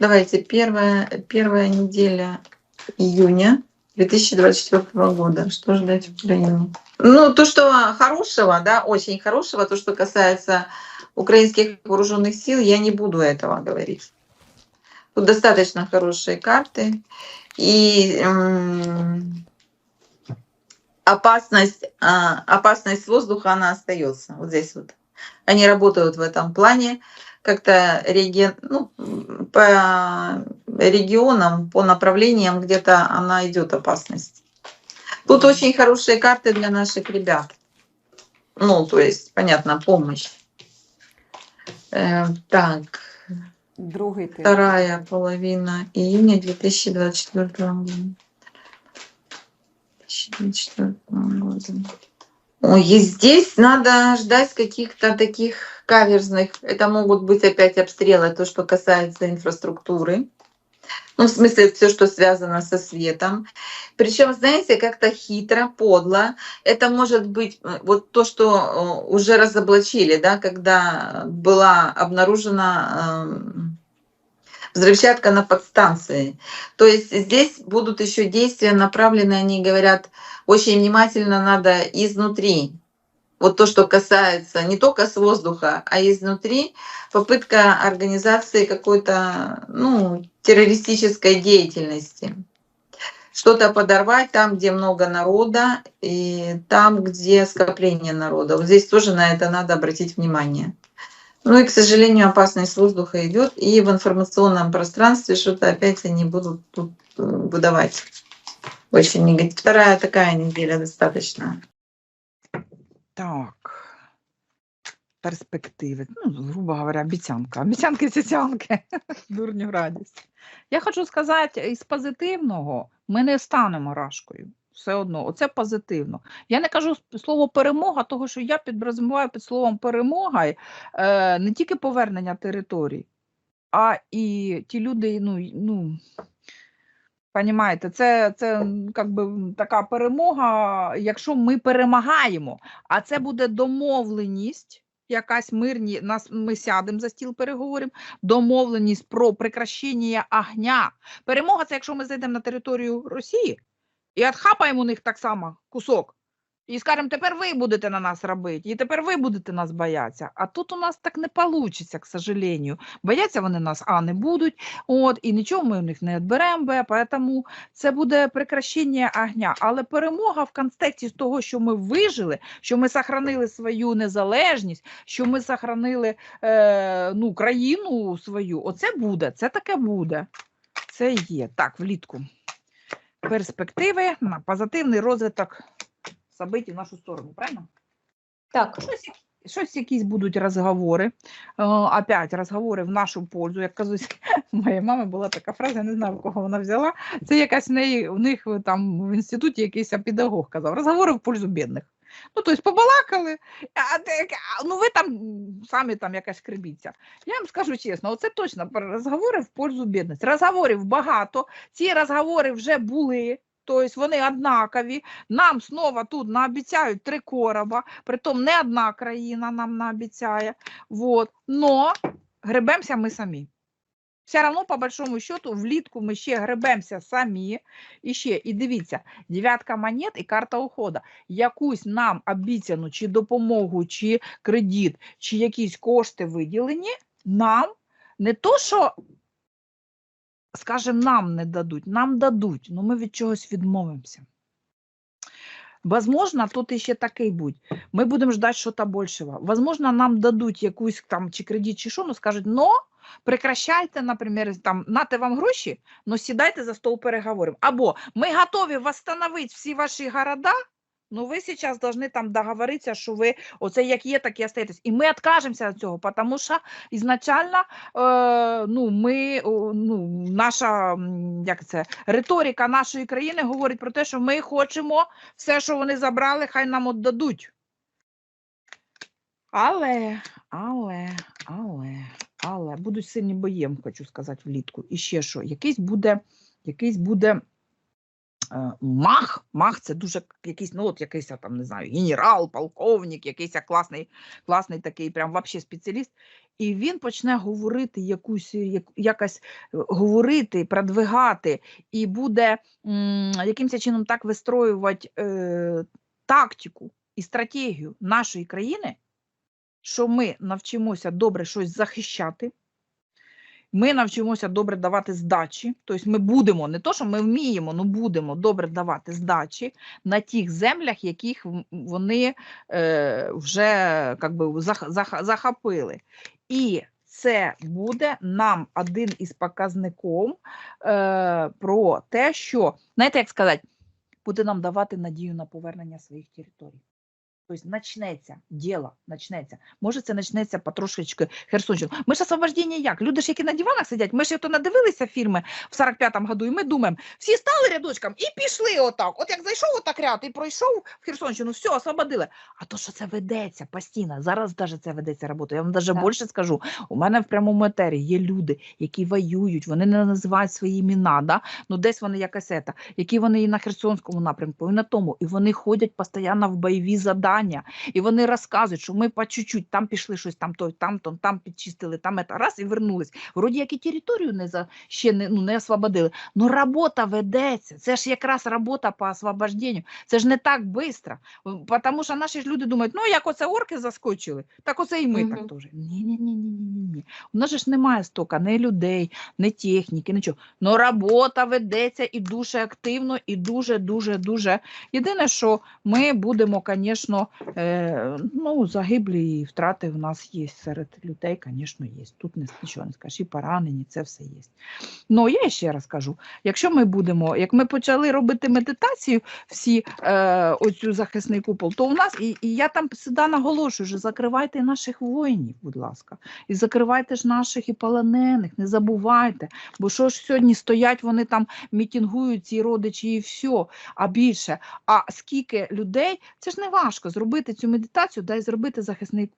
Давайте, первая, первая неделя июня 2024 года. Что ждать в Украине? Ну, то, что хорошего, да, очень хорошего, то, что касается украинских вооруженных сил, я не буду этого говорить. Тут достаточно хорошие карты. И опасность, а, опасность воздуха, она остается вот здесь вот. Они работают в этом плане как-то реги... ну, по регионам, по направлениям где-то она идет опасность. Тут очень хорошие карты для наших ребят. Ну, то есть, понятно, помощь. Э, так, Другий тиждень. вторая половина июня 2024 года. 2024 года. И здесь надо ждать каких-то таких каверзных. Это могут быть опять обстрелы, то, что касается инфраструктуры. Ну, в смысле, все, что связано со светом. Причем, знаете, как-то хитро, подло. Это может быть э, вот то, что э, уже разоблачили, да, когда была обнаружена эм, взрывчатка на подстанции. То есть здесь будут еще действия направлены, они говорят, очень внимательно надо изнутри. Вот то, что касается не только с воздуха, а изнутри, попытка организации какой-то ну, террористической деятельности. Что-то подорвать там, где много народа, и там, где скопление народа. Вот здесь тоже на это надо обратить внимание. Ну и, к сожалению, опасность воздуха идет, и в информационном пространстве что-то опять они будут тут э, выдавать. Очень негативно. Вторая такая неделя достаточно. Так. Перспективи. Ну, грубо говоря, обіцянка. Обіцянки цяцянки. Дурню радість. Я хочу сказати, із позитивного ми не станемо рашкою. Все одно, оце позитивно. Я не кажу слово перемога, того що я підрозуміваю під словом перемога е, не тільки повернення територій, а і ті люди, ну, ну Понімаєте, це, це м, как би, така перемога, якщо ми перемагаємо, а це буде домовленість, якась мирні, нас, ми сядемо за стіл переговорів, домовленість про прекращення огня. Перемога це якщо ми зайдемо на територію Росії і отхапаємо у них так само кусок. І скажемо, тепер ви будете на нас робити, і тепер ви будете нас боятися. А тут у нас так не вийде, к сожалению. Бояться вони нас, а не будуть, от, і нічого ми у них не відберемо, б, тому це буде прекращення огня. Але перемога в контексті з того, що ми вижили, що ми сохранили свою незалежність, що ми сохранили е, ну, країну свою. Оце буде, це таке буде. Це є. Так, влітку. Перспективи на позитивний розвиток событий в нашу сторону, правильно? Так, Щось, щось якісь будуть розговори. Е, опять розговори в нашу пользу. Як кажуть, у моєї мами була така фраза, я не знаю, в кого вона взяла. Це якась в неї у них е, там в інституті якийсь педагог казав. Розговори в пользу бідних. Ну, тобто побалакали, а, а, ну ви там самі там якась крибіться. Я вам скажу чесно, оце точно про розговори в пользу бідності. Розговорів багато, ці розговори вже були. Тобто вони однакові. Нам знову тут наобіцяють три короба, притом не одна країна нам наобіцяє. Вот. Но гребемося ми самі. Все одно, по большому счету, влітку ми ще гребемося самі. І ще, і дивіться, дев'ятка монет і карта уходу. Якусь нам обіцяну чи допомогу, чи кредит, чи якісь кошти виділені, нам не то, що, скажімо, нам не дадуть, нам дадуть, але ми від чогось відмовимося. Возможно, тут іще такий будь. Ми будемо ждати щось більшого. Возможно, нам дадуть якусь там чи кредит, чи що, ну скажуть, но прекращайте, наприклад, там, нате вам гроші, но сідайте за стол переговорів. Або ми готові восстановити всі ваші города, ну ви зараз повинні там договоритися, що ви оце як є, так і остаєтесь. І ми відкажемося від цього, тому що ізначально е, ну, ми, ну, наша як це, риторика нашої країни говорить про те, що ми хочемо все, що вони забрали, хай нам віддадуть. Але, але, але, але будуть сильні вам хочу сказати влітку. І ще що, якийсь буде, якийсь буде мах. Мах це дуже якийсь, ну от якийсь там, не знаю, генерал, полковник, якийсь класний, класний такий, прям вообще спеціаліст. І він почне говорити якусь, як, якось е, говорити, продвигати, і буде м, якимось чином так вистроювати е, тактику і стратегію нашої країни, що ми навчимося добре щось захищати. Ми навчимося добре давати здачі, тобто ми будемо, не то, що ми вміємо, але будемо добре давати здачі на тих землях, яких вони е, вже как би, зах- зах- захопили. І це буде нам один із показників е, про те, що, знаєте, як сказати, буде нам давати надію на повернення своїх територій. Тобто почнеться діло, почнеться. Може, це почнеться потрошечки Херсонщину. Ми ж освобождення як? Люди ж, які на диванах сидять, ми ж то надивилися фільми в 45-му году, і ми думаємо, всі стали рядочком і пішли отак. От як зайшов отак ряд і пройшов в Херсонщину, все, освободили. А то, що це ведеться постійно, зараз даже це ведеться робота. Я вам даже Так. більше скажу. У мене в прямому етері є люди, які воюють, вони не називають свої імена, да? ну десь вони якась ета, які вони і на Херсонському напрямку, і на тому, і вони ходять постійно в бойові завдання, і вони розказують, що ми по чуть-чуть там пішли щось, там то, там то, там підчистили, там ета, раз і вернулись. Вроді як і територію не за ще не, ну, не освободили. Ну робота ведеться. Це ж якраз робота по освобожденню. Це ж не так швидко. Тому що наші ж люди думають, ну як оце орки заскочили, так оце і ми Мгм. так теж. Ні, ні, ні, ні, ні, ні. У нас же ж немає стока, ні людей, ні техніки, нічого. Ну робота ведеться і дуже активно, і дуже, дуже, дуже. Єдине, що ми будемо, звісно, ну, загиблі і втрати в нас є серед людей, звісно, є. Тут нічого не скажеш, і поранені, це все є. Ну, я ще раз кажу, якщо ми будемо, як ми почали робити медитацію, всі е, оцю захисний купол, то у нас, і, і я там сюди наголошую, що закривайте наших воїнів, будь ласка, і закривайте ж наших і полонених, не забувайте, бо що ж сьогодні стоять, вони там мітингують, ці родичі, і все, а більше. А скільки людей, це ж не важко зробити цю медитацію, да й зробити захисний,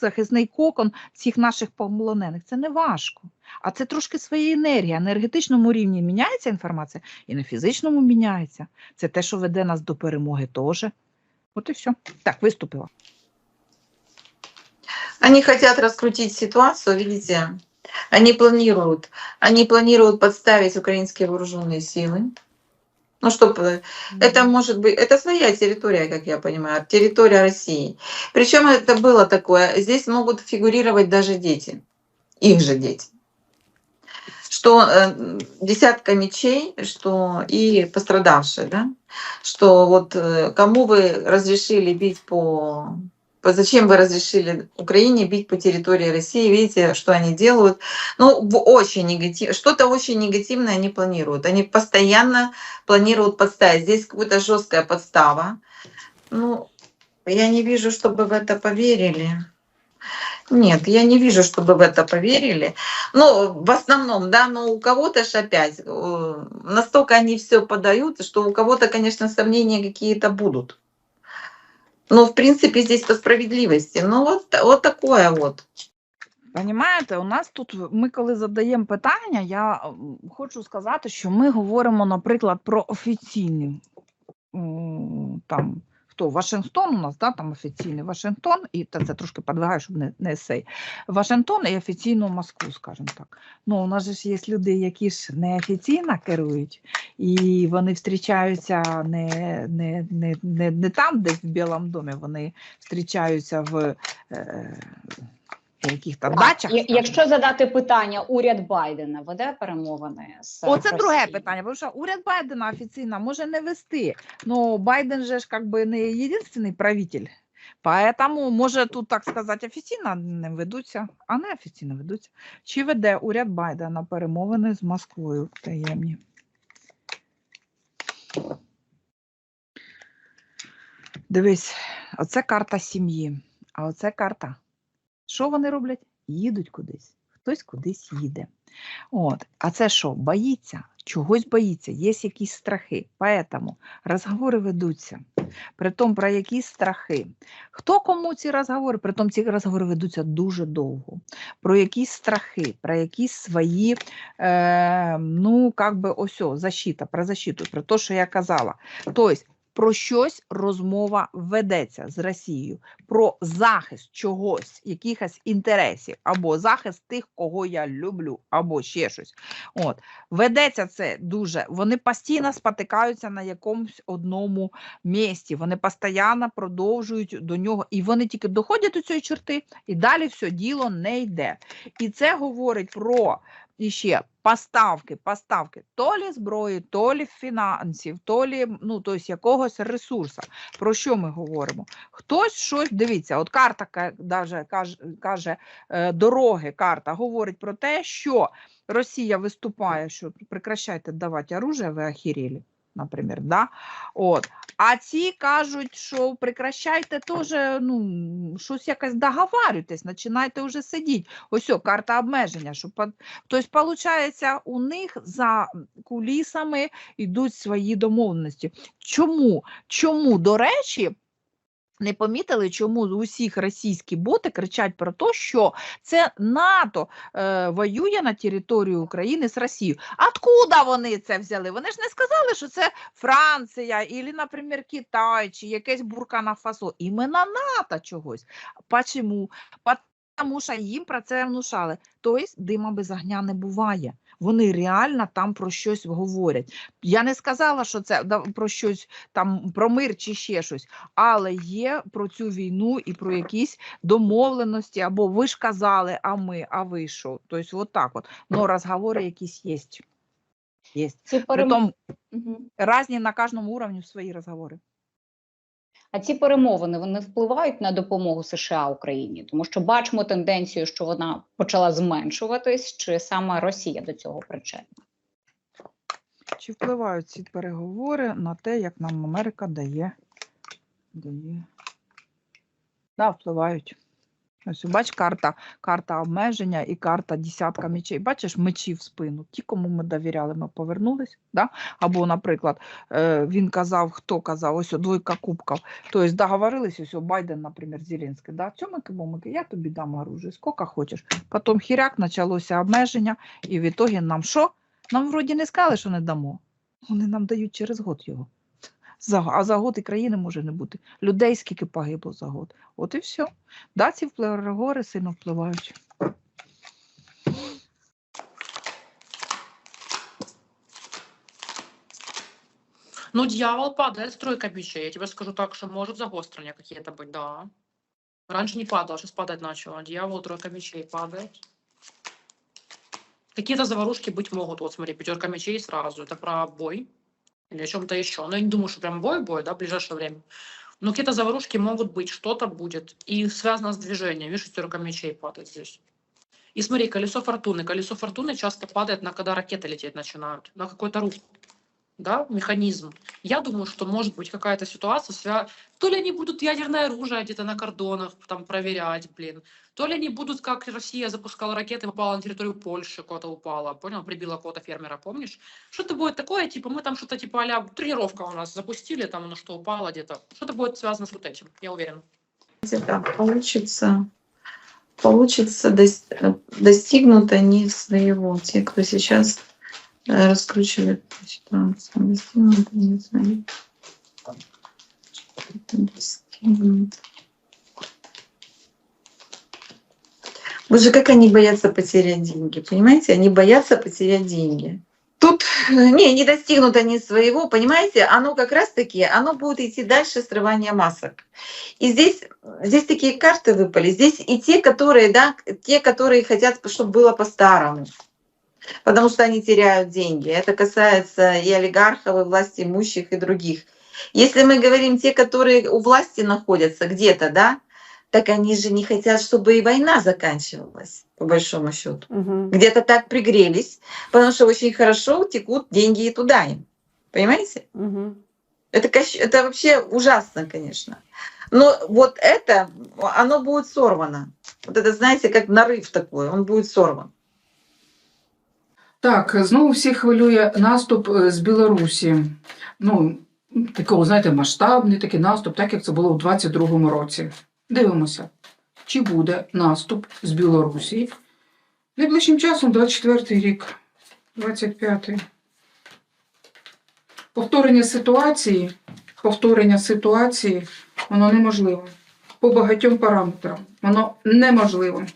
захисний кокон цих наших полонених. Це не важко. А це трошки своєї енергії. На енергетичному рівні міняється інформація, і на фізичному міняється. Це те, що веде нас до перемоги теж. От і все. Так, виступила. Они хотят раскрутить ситуацию, видите, они планируют, они планируют подставить украинские вооруженные силы. Ну, чтобы это может быть, это своя территория, как я понимаю, территория России. Причем это было такое, здесь могут фигурировать даже дети, их же дети. Что э, десятка мечей, что и пострадавшие, да, что вот э, кому вы разрешили бить по по- Зачем вы разрешили Украине бить по территории России? Видите, что они делают? Ну, очень негатив, что-то очень негативное они планируют. Они постоянно планируют подставить. Здесь какая-то жесткая подстава. Ну, я не вижу, чтобы в это поверили. Нет, я не вижу, чтобы в это поверили. Ну, в основном, да, но у кого-то ж опять э, настолько они все подают, что у кого-то, конечно, сомнения какие-то будут. Ну, в принципе, здесь по справедливости. Ну, вот, вот такое вот. Понімаєте, у нас тут, ми коли задаємо питання, я хочу сказати, що ми говоримо, наприклад, про офіційні там. Хто Вашингтон у нас, да, там офіційний Вашингтон, і та це трошки подвигаю, щоб не, не сей. Вашингтон і офіційну Москву, скажімо так. Ну, у нас же ж є люди, які ж неофіційно керують, і вони зустрічаються не, не, не, не, не там, десь в Білому домі, вони зустрічаються в е, яких-то Так, дачах. я- Якщо задати питання, уряд Байдена веде перемовини з Оце друге питання, бо що уряд Байдена офіційно може не вести. Ну, Байден же ж как би не єдиний правитель. Поэтому, може, тут, так сказати, офіційно не ведуться, а не офіційно ведуться. Чи веде уряд Байдена перемовини з Москвою таємні? Дивись, оце карта сім'ї, а оце карта. Що вони роблять? Їдуть кудись. Хтось кудись їде. От. А це що? Боїться? Чогось боїться, є якісь страхи. Поэтому розговори ведуться. Притом про якісь страхи. Хто кому ці розговори? Притом ці розговори ведуться дуже довго. Про якісь страхи, про якісь свої, е, ну, как би ось, защита, про защиту, про те, що я казала. Тобто, про щось розмова ведеться з Росією, про захист чогось, якихось інтересів, або захист тих, кого я люблю, або ще щось. От. Ведеться це дуже. Вони постійно спотикаються на якомусь одному місці. Вони постійно продовжують до нього, і вони тільки доходять до цієї черти, і далі все діло не йде. І це говорить про іще поставки, поставки то лі зброї, то лі фінансів, то лі ну, тобто якогось ресурсу. Про що ми говоримо? Хтось щось дивіться, от карта каже, каже дороги, карта говорить про те, що Росія виступає, що прекращайте давати оружие, ви охерели, наприклад, да? От. А ці кажуть, що прикращайте теж, ну, щось якось договарюйтесь, починайте вже сидіти. Ось о, карта обмеження. Щоб... тобто, виходить, у них за кулісами йдуть свої домовленості. Чому? Чому, до речі, не помітили, чому усіх російські боти кричать про те, що це НАТО е, воює на території України з Росією. Откуда вони це взяли? Вони ж не сказали, що це Франція, або, наприклад, Китай, чи якесь Буркана Фасо. Іменно НАТО чогось. Почому? Тому що їм про це внушали. Тобто дима без огня не буває. Вони реально там про щось говорять. Я не сказала, що це про щось там про мир чи ще щось, але є про цю війну і про якісь домовленості, або ви ж казали, а ми, а ви що? Тобто, от так от. Но розговори якісь є. Є. Притом Мгм. різні на кожному уровні свої розговори. А ці перемовини вони впливають на допомогу США Україні, тому що бачимо тенденцію, що вона почала зменшуватись, чи саме Росія до цього причетна? Чи впливають ці переговори на те, як нам Америка дає? дає. Да, впливають. Ось, бач, карта, карта обмеження і карта десятка мечей. Бачиш, мечі в спину. Ті, кому ми довіряли, ми повернулись. Да? Або, наприклад, е, він казав, хто казав, ось двойка кубків. Тобто договорились, ось Байден, наприклад, Зеленський. Да? Цьому кому я тобі дам оружие, скільки хочеш. Потім хіряк, почалося обмеження, і в ітогі нам що? Нам вроді не сказали, що не дамо. Вони нам дають через год його За, а за год і країни може не бути. Людей скільки погибло за год. От і все. Да, ці переговори сильно впливають. Ну, дьявол падает с тройкой мечей. Я тебе скажу так, что может загострения какие-то быть, да. Раньше не падал, сейчас падать начало. Дьявол, тройка мечей падает. Какие-то заварушки быть могут. Вот смотри, пятерка мечей сразу. Это про бой Или о чем-то еще. Но я не думаю, что прям бой-бой, да, в ближайшее время. Но какие-то заварушки могут быть, что-то будет. И связано с движением. Видишь, шестерка мечей падает здесь. И смотри, колесо фортуны. Колесо фортуны часто падает, на когда ракеты лететь начинают. На какой-то рух. Да, механизм. Я думаю, что может быть какая-то ситуация, свя... то ли они будут ядерное оружие где-то на кордонах там проверять, блин, то ли они будут, как Россия запускала ракеты, попала на территорию Польши, куда-то упала, понял, прибила какого-то фермера, помнишь? Что-то будет такое, типа, мы там что-то типа а тренировка у нас запустили, там оно что упало где-то. Что-то будет связано с вот этим, я уверена. Так получится, получится э, достигнуто не своего. Те, кто сейчас раскручивает эту ситуацию. Боже, как они боятся потерять деньги, понимаете? Они боятся потерять деньги. Тут э, не, не достигнуто не своего, понимаете? Оно как раз-таки, оно будет идти дальше срывания масок. И здесь, здесь такие карты выпали. Здесь и те, которые, да, те, которые хотят, чтобы было по-старому. Потому что они теряют деньги. Это касается и олигархов, и власти имущих, и других. Если мы говорим те, которые у власти находятся где-то, да, так они же не хотят, чтобы и война заканчивалась, по большому счету. Мгм. Где-то так пригрелись, потому что очень хорошо текут деньги и туда им. Понимаете? Мгм. Это, это вообще ужасно, конечно. Но вот это, оно будет сорвано. Вот это, знаете, как нарыв такой, он будет сорван. Так, знову всіх хвилює наступ е, з Білорусі. Ну, такого, знаєте, масштабний такий наступ, так як це було в 22-му році. Дивимося, чи буде наступ з Білорусі найближчим часом, 24-й рік, 25-й. Повторення ситуації, повторення ситуації, воно неможливе. По багатьом параметрам. Воно неможливе.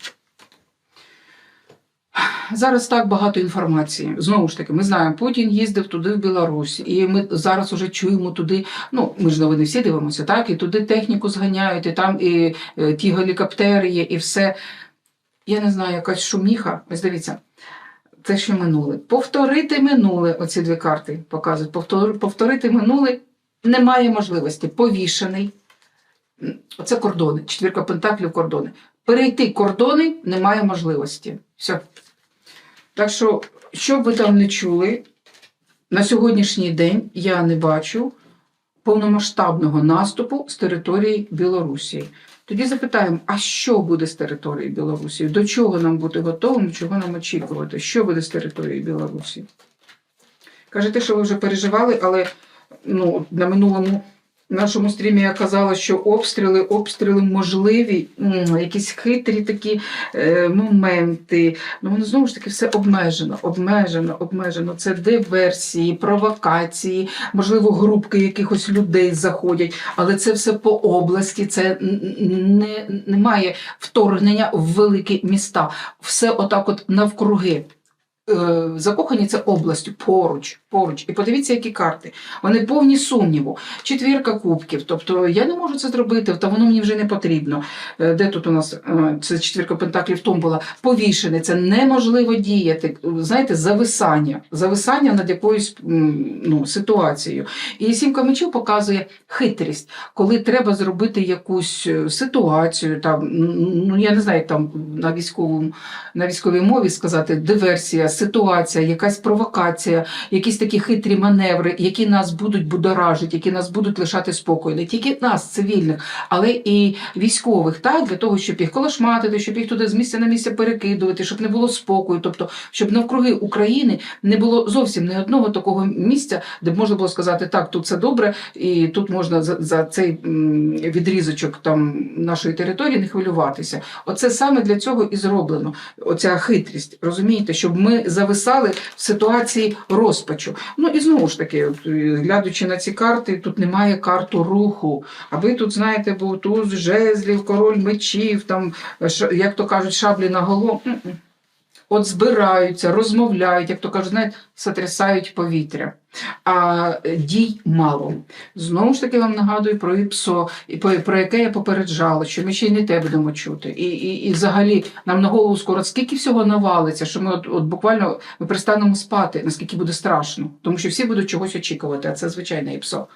Зараз так багато інформації. Знову ж таки, ми знаємо, Путін їздив туди в Білорусь, і ми зараз уже чуємо туди. Ну, ми ж новини всі дивимося, так? І туди техніку зганяють, і там і е, ті гелікоптери є, і все. Я не знаю, якась шуміха. Ось дивіться, це ще минуле. Повторити минуле, оці дві карти показують. Повтор- Повторити минуле немає можливості. Повішений. Оце кордони, четвірка пентаклів кордони. Перейти кордони немає можливості. Все. Так що, що б ви там не чули, на сьогоднішній день я не бачу повномасштабного наступу з території Білорусі. Тоді запитаємо, а що буде з території Білорусі? До чого нам бути готовим, чого нам очікувати? Що буде з території Білорусі? Кажете, що ви вже переживали, але ну, на минулому нашому стрімі я казала, що обстріли, обстріли можливі, якісь хитрі такі е, моменти. Ну, воно знову ж таки все обмежено, обмежено, обмежено. Це диверсії, провокації, можливо, групки якихось людей заходять, але це все по області, це не, немає вторгнення в великі міста. Все отак от навкруги. Е, Закохані це областю поруч, поруч. І подивіться, які карти. Вони повні сумніву. Четвірка кубків. Тобто я не можу це зробити, та воно мені вже не потрібно. Е, Де тут у нас е, це четвірка пентаклів томбола? Повішене. Це неможливо діяти. Знаєте, зависання, зависання над якоюсь ну, ситуацією. І сімка мечів показує хитрість, коли треба зробити якусь ситуацію, там, ну я не знаю, там на військовому на військовій мові сказати диверсія, ситуація, якась провокація, якісь такі хитрі маневри, які нас будуть будоражити, які нас будуть лишати спокою. Не тільки нас, цивільних, але і військових, так, для того, щоб їх колошматити, щоб їх туди з місця на місце перекидувати, щоб не було спокою. Тобто, щоб навкруги України не було зовсім ні одного такого місця, де б можна було сказати, так, тут все добре, і тут можна за, за цей відрізочок там нашої території не хвилюватися. Оце саме для цього і зроблено оця хитрість, розумієте, щоб ми зависали в ситуації розпачу. Ну і знову ж таки, е, на ці карти, тут немає карту руху. А ви тут знаєте, був туз жезлів, король мечів, там, як то кажуть, шаблі на голову. От збираються, розмовляють, як то кажуть, знаєте, сотрясають повітря. А е, дій мало. Знову ж таки вам нагадую про ІПСО, про, про яке я попереджала, що ми ще й не те будемо чути. І, і, і взагалі нам на голову скоро скільки всього навалиться, що ми от, от буквально ми перестанемо спати, наскільки буде страшно. Тому що всі будуть чогось очікувати, а це звичайне ІПСО.